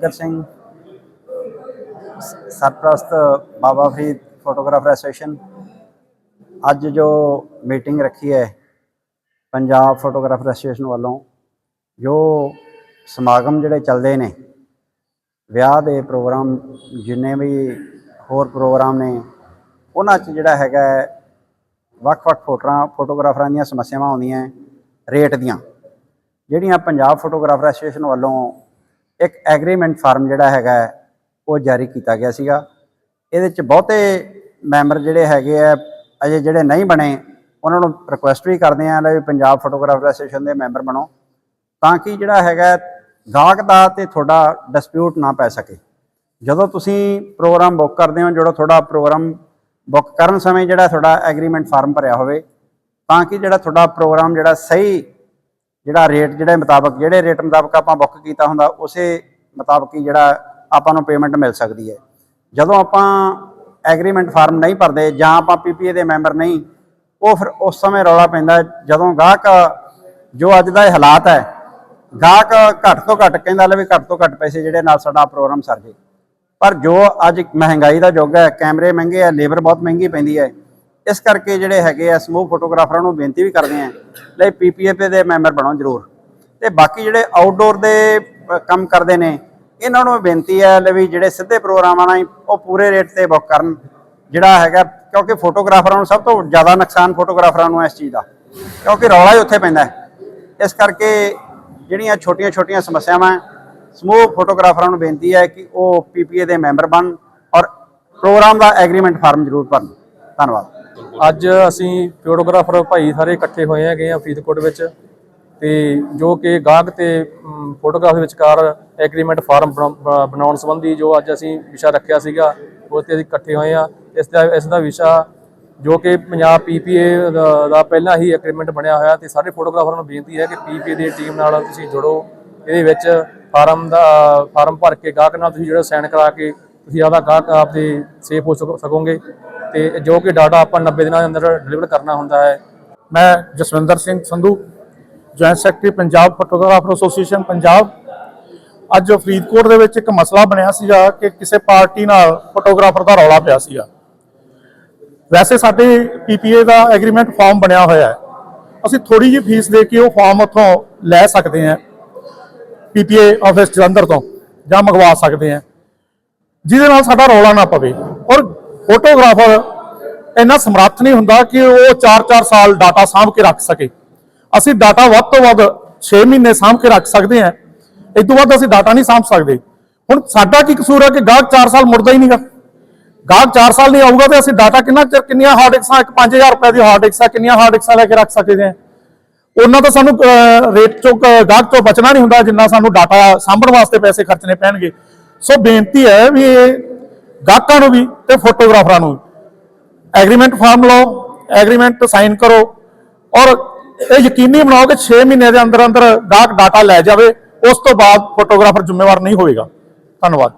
ਭਗਤ ਸਿੰਘ, ਸਰਪ੍ਰਸਤ Baba Farid photographer association ਅੱਜ ਜੋ ਮੀਟਿੰਗ ਰੱਖੀ ਹੈ ਪੰਜਾਬ ਫੋਟੋਗ੍ਰਾਫਰ ਐਸੋਸੀਏਸ਼ਨ ਵੱਲੋਂ, ਜੋ ਸਮਾਗਮ ਜਿਹੜੇ ਚੱਲਦੇ ਨੇ, ਵਿਆਹ ਦੇ ਪ੍ਰੋਗਰਾਮ, ਜਿੰਨੇ ਵੀ ਹੋਰ ਪ੍ਰੋਗਰਾਮ ਨੇ, ਉਹਨਾਂ 'ਚ ਜਿਹੜਾ ਹੈਗਾ ਵੱਖ-ਵੱਖ ਫੋਟੋਆਂ ਫੋਟੋਗ੍ਰਾਫਰਾਂ ਦੀਆਂ ਸਮੱਸਿਆਵਾਂ ਆਉਂਦੀਆਂ ਰੇਟ ਦੀਆਂ। ਜਿਹੜੀਆਂ ਪੰਜਾਬ ਫੋਟੋਗ੍ਰਾਫਰ ਐਸੋਸੀਏਸ਼ਨ ਵੱਲੋਂ ਇੱਕ ਐਗਰੀਮੈਂਟ ਫਾਰਮ ਜਿਹੜਾ ਹੈਗਾ ਉਹ ਜਾਰੀ ਕੀਤਾ ਗਿਆ ਸੀਗਾ। ਇਹਦੇ 'ਚ ਬਹੁਤੇ ਮੈਂਬਰ ਜਿਹੜੇ ਹੈਗੇ ਆ, ਅਜੇ ਜਿਹੜੇ ਨਹੀਂ ਬਣੇ, ਉਹਨਾਂ ਨੂੰ ਰਿਕੁਐਸਟ ਵੀ ਕਰਦੇ ਆ ਲੈ ਵੀ ਪੰਜਾਬ ਫੋਟੋਗ੍ਰਾਫਰ ਐਸੋਸੀਏਸ਼ਨ ਦੇ ਮੈਂਬਰ ਬਣੋ, ਤਾਂ ਕਿ ਜਿਹੜਾ ਹੈਗਾ ਗਾਹਕ ਦਾ ਤੇ ਤੁਹਾਡਾ ਡਿਸਪਿਊਟ ਨਾ ਪੈ ਸਕੇ। ਜਦੋਂ ਤੁਸੀਂ ਪ੍ਰੋਗਰਾਮ ਬੁੱਕ ਕਰਦੇ ਹੋ ਜਿਹੜਾ ਤੁਹਾਡਾ ਪ੍ਰੋਗਰਾਮ ਬੁੱਕ ਕਰਨ ਸਮੇਂ ਜਿਹੜਾ ਤੁਹਾਡਾ ਐਗਰੀਮੈਂਟ ਫਾਰਮ ਭਰਿਆ ਹੋਵੇ, ਤਾਂ ਕਿ ਜਿਹੜਾ ਤੁਹਾਡਾ ਪ੍ਰੋਗਰਾਮ ਜਿਹੜਾ ਸਹੀ ਜਿਹੜਾ ਰੇਟ ਜਿਹੜੇ ਮੁਤਾਬਕ, ਜਿਹੜੇ ਰੇਟ ਮੁਤਾਬਕ ਆਪਾਂ ਬੁੱਕ ਕੀਤਾ ਹੁੰਦਾ, ਉਸੇ ਮੁਤਾਬਕ ਹੀ ਜਿਹੜਾ ਆਪਾਂ ਨੂੰ ਪੇਮੈਂਟ ਮਿਲ ਸਕਦੀ ਹੈ। ਜਦੋਂ ਆਪਾਂ ਐਗਰੀਮੈਂਟ ਫਾਰਮ ਨਹੀਂ ਭਰਦੇ ਜਾਂ ਆਪਾਂ ਪੀਪੀਏ ਦੇ ਮੈਂਬਰ ਨਹੀਂ, ਉਹ ਫਿਰ ਉਸ ਸਮੇਂ ਰੌਲਾ ਪੈਂਦਾ ਜਦੋਂ ਗਾਹਕ ਜੋ ਅੱਜ ਦਾ ਇਹ ਹਾਲਾਤ ਹੈ, ਗਾਹਕ ਘੱਟ ਤੋਂ ਘੱਟ ਕਹਿੰਦਾ ਲੈ ਵੀ ਘੱਟ ਤੋਂ ਘੱਟ ਪੈਸੇ ਜਿਹੜੇ ਨਾਲ ਸਾਡਾ ਪ੍ਰੋਗਰਾਮ ਸਰ ਜੇ। ਪਰ ਜੋ ਅੱਜ ਮਹਿੰਗਾਈ ਦਾ ਯੁੱਗ ਹੈ, ਕੈਮਰੇ ਮਹਿੰਗੇ ਆ ਲੇਬਰ ਬਹੁਤ ਮਹਿੰਗੀ ਪੈਂਦੀ ਹੈ, ਇਸ ਕਰਕੇ ਜਿਹੜੇ ਹੈਗੇ ਆ ਸਮੂਹ ਫੋਟੋਗ੍ਰਾਫਰਾਂ ਨੂੰ ਬੇਨਤੀ ਵੀ ਕਰਦੇ ਆ ਲਈ ਪੀਪੀਏ ਦੇ ਮੈਂਬਰ ਬਣੋ ਜ਼ਰੂਰ। ਤੇ ਬਾਕੀ ਜਿਹੜੇ ਆਊਟਡੋਰ ਦੇ ਕੰਮ ਕਰਦੇ ਨੇ ਇਹਨਾਂ ਨੂੰ ਬੇਨਤੀ ਹੈ ਲੈ ਵੀ ਜਿਹੜੇ ਸਿੱਧੇ ਪ੍ਰੋਗਰਾਮਾਂ ਨਾਲ ਉਹ ਪੂਰੇ ਰੇਟ ਤੇ ਬੁੱਕ ਕਰਨ। ਜਿਹੜਾ ਹੈਗਾ ਕਿਉਂਕਿ ਫੋਟੋਗ੍ਰਾਫਰਾਂ ਨੂੰ ਸਭ ਤੋਂ ਜ਼ਿਆਦਾ ਨੁਕਸਾਨ ਫੋਟੋਗ੍ਰਾਫਰਾਂ ਨੂੰ ਇਸ ਚੀਜ਼ ਦਾ ਕਿਉਂਕਿ ਰੌਲਾ ਹੀ ਉੱਥੇ ਪੈਂਦਾ ਹੈ। ਇਸ ਕਰਕੇ ਜਿਹੜੀਆਂ ਛੋਟੀਆਂ-ਛੋਟੀਆਂ ਸਮੱਸਿਆਵਾਂ ਹੈ, ਸਮੂਹ ਫੋਟੋਗ੍ਰਾਫਰਾਂ ਨੂੰ ਬੇਨਤੀ ਹੈ ਕਿ ਉਹ ਪੀਪੀਏ ਦੇ ਮੈਂਬਰ ਬਣਨ ਔਰ ਪ੍ਰੋਗਰਾਮ ਦਾ ਐਗਰੀਮੈਂਟ ਫਾਰਮ ਜ਼ਰੂਰ ਭਰਨ। ਧੰਨਵਾਦ। ਅੱਜ ਅਸੀਂ ਫੋਟੋਗ੍ਰਾਫਰ ਭਾਈ ਸਾਰੇ ਇਕੱਠੇ ਹੋਏ ਹੈਗੇ ਆ ਫਰੀਦਕੋਟ ਵਿੱਚ ਤੇ ਜੋ ਕਿ ਗਾਹਕ ਤੇ ਫੋਟੋਗ੍ਰਾਫੀ ਵਿਚਕਾਰ ਐਗਰੀਮੈਂਟ ਫਾਰਮ ਬਣਾ- ਬ- ਬਣਾਉਣ ਸੰਬੰਧੀ ਜੋ ਅੱਜ ਅਸੀਂ ਵਿਸ਼ਾ ਰੱਖਿਆ ਸੀਗਾ, ਉਹ ਤੇ ਅਸੀਂ ਇਕੱਠੇ ਹੋਏ ਆ। ਇਸ ਦਾ ਇਸ ਦਾ ਵਿਸ਼ਾ ਜੋ ਕਿ ਪੰਜਾਬ ਪੀਪੀਏ ਦਾ ਪਹਿਲਾਂ ਹੀ ਐਗਰੀਮੈਂਟ ਬਣਿਆ ਹੋਇਆ ਤੇ ਸਾਰੇ ਫੋਟੋਗ੍ਰਾਫਰਾਂ ਨੂੰ ਬੇਨਤੀ ਹੈ ਕਿ ਪੀਪੀਏ ਦੀ ਟੀਮ ਨਾਲ ਤੁਸੀਂ ਜੁੜੋ। ਇਹਦੇ ਵਿੱਚ ਫਾਰਮ ਦਾ ਫਾਰਮ ਭਰ ਕੇ ਗਾਹਕ ਨਾਲ ਤੁਸੀਂ ਜਿਹੜਾ ਸਾਈਨ ਕਰਾ ਕੇ ਤੁਸੀਂ ਆਪਦਾ ਗਾਹਕ ਆਪਦੇ ਸੇਫ ਹੋ ਸਕੋਗੇ। ਤੇ ਜੋ ਕਿ ਡਾਟਾ ਆਪਾਂ 90 ਦਿਨਾਂ ਦੇ ਅੰਦਰ ਡਿਲੀਵਰ ਕਰਨਾ ਹੁੰਦਾ ਹੈ। ਮੈਂ Jaswinder Singh Sandhu joint secretary Punjab photographer association Punjab. ਅੱਜ ਫਰੀਦਕੋਟ ਦੇ ਵਿੱਚ ਇੱਕ ਮਸਲਾ ਬਣਿਆ ਸੀਗਾ ਕਿ ਕਿਸੇ ਪਾਰਟੀ ਨਾਲ ਫੋਟੋਗ੍ਰਾਫਰ ਦਾ ਰੌਲਾ ਪਿਆ ਸੀਗਾ। ਵੈਸੇ ਸਾਡੇ ਪੀਪੀਏ ਦਾ ਐਗਰੀਮੈਂਟ ਫਾਰਮ ਬਣਿਆ ਹੋਇਆ ਹੈ। ਅਸੀਂ ਥੋੜੀ ਜਿਹੀ ਫੀਸ ਦੇ ਕੇ ਉਹ ਫਾਰਮ ਉੱਥੋਂ ਲੈ ਸਕਦੇ ਹਾਂ। ਪੀਪੀਏ ਆਫਿਸ ਜਲੰਧਰ ਤੋਂ ਜਾਂ ਮੰਗਵਾ ਸਕਦੇ ਹਾਂ। ਜਿਹਦੇ ਨਾਲ ਸਾਡਾ ਰੌਲਾ ਨਾ ਪਵੇ। ਫੋਟੋਗ੍ਰਾਫਰ, ਇੰਨਾ ਸਮਰੱਥ ਨਹੀਂ ਹੁੰਦਾ ਕਿ ਉਹ 4-4 ਸਾਲ ਡਾਟਾ ਸਾਂਭ ਕੇ ਰੱਖ ਸਕੇ। ਅਸੀਂ ਡਾਟਾ ਵੱਧ ਤੋਂ ਵੱਧ 6 ਮਹੀਨੇ ਸਾਂਭ ਕੇ ਰੱਖ ਸਕਦੇ ਹਾਂ। ਇਸ ਤੋਂ ਵੱਧ ਅਸੀਂ ਡਾਟਾ ਨਹੀਂ ਸਾਂਭ ਸਕਦੇ। ਹੁਣ ਸਾਡਾ ਕੀ ਕਸੂਰ ਹੈ ਕਿ ਗਾਹਕ 4 ਸਾਲ ਮੁੜਦਾ ਹੀ ਨਹੀਂਗਾ ਗਾਹਕ 4 ਸਾਲ ਨਹੀਂ ਆਊਗਾ ਤੇ ਅਸੀਂ ਡਾਟਾ ਕਿੰਨਾ ਚਿਰ, ਕਿੰਨੀਆਂ ਹਾਰਡ ਡਿਸਕਾਂ ਇੱਕ 5000 ਰੁਪਏ ਦੀ ਹਾਰਡ ਡਿਸਕ ਕਿੰਨੀਆਂ ਹਾਰਡ ਡਿਸਕਾਂ ਲੈ ਕੇ ਰੱਖ ਸਕਦੇ ਹਾਂ। ਉਹਨਾਂ ਤਾਂ ਸਾਨੂੰ ਰੇਟ ਚੋਂ ਕ- ਗਾਹਕ ਤੋਂ ਬਚਣਾ ਨਹੀਂ ਹੁੰਦਾ ਜਿੰਨਾ ਸਾਨੂੰ ਡਾਟਾ ਸਾਂਭਣ ਵਾਸਤੇ ਪੈਸੇ ਖਰਚਣੇ ਪੈਣਗੇ। ਸੋ ਬੇਨਤੀ ਹੈ ਵੀ ਇਹ ਗਾਹਕਾਂ ਨੂੰ ਵੀ ਤੇ ਫੋਟੋਗ੍ਰਾਫਰਾਂ ਨੂੰ ਵੀ। ਐਗਰੀਮੈਂਟ ਫਾਰਮ ਲਓ, ਐਗਰੀਮੈਂਟ ਸਾਈਨ ਕਰੋ ਔਰ ਇਹ ਯਕੀਨੀ ਬਣਾਓ ਕਿ 6 ਮਹੀਨੇ ਦੇ ਅੰਦਰ ਅੰਦਰ ਗਾਹਕ ਡਾਟਾ ਲੈ ਜਾਵੇ, ਉਸ ਤੋਂ ਬਾਅਦ ਫੋਟੋਗ੍ਰਾਫਰ ਜ਼ਿੰਮੇਵਾਰ ਨਹੀਂ ਹੋਵੇਗਾ ਧੰਨਵਾਦ।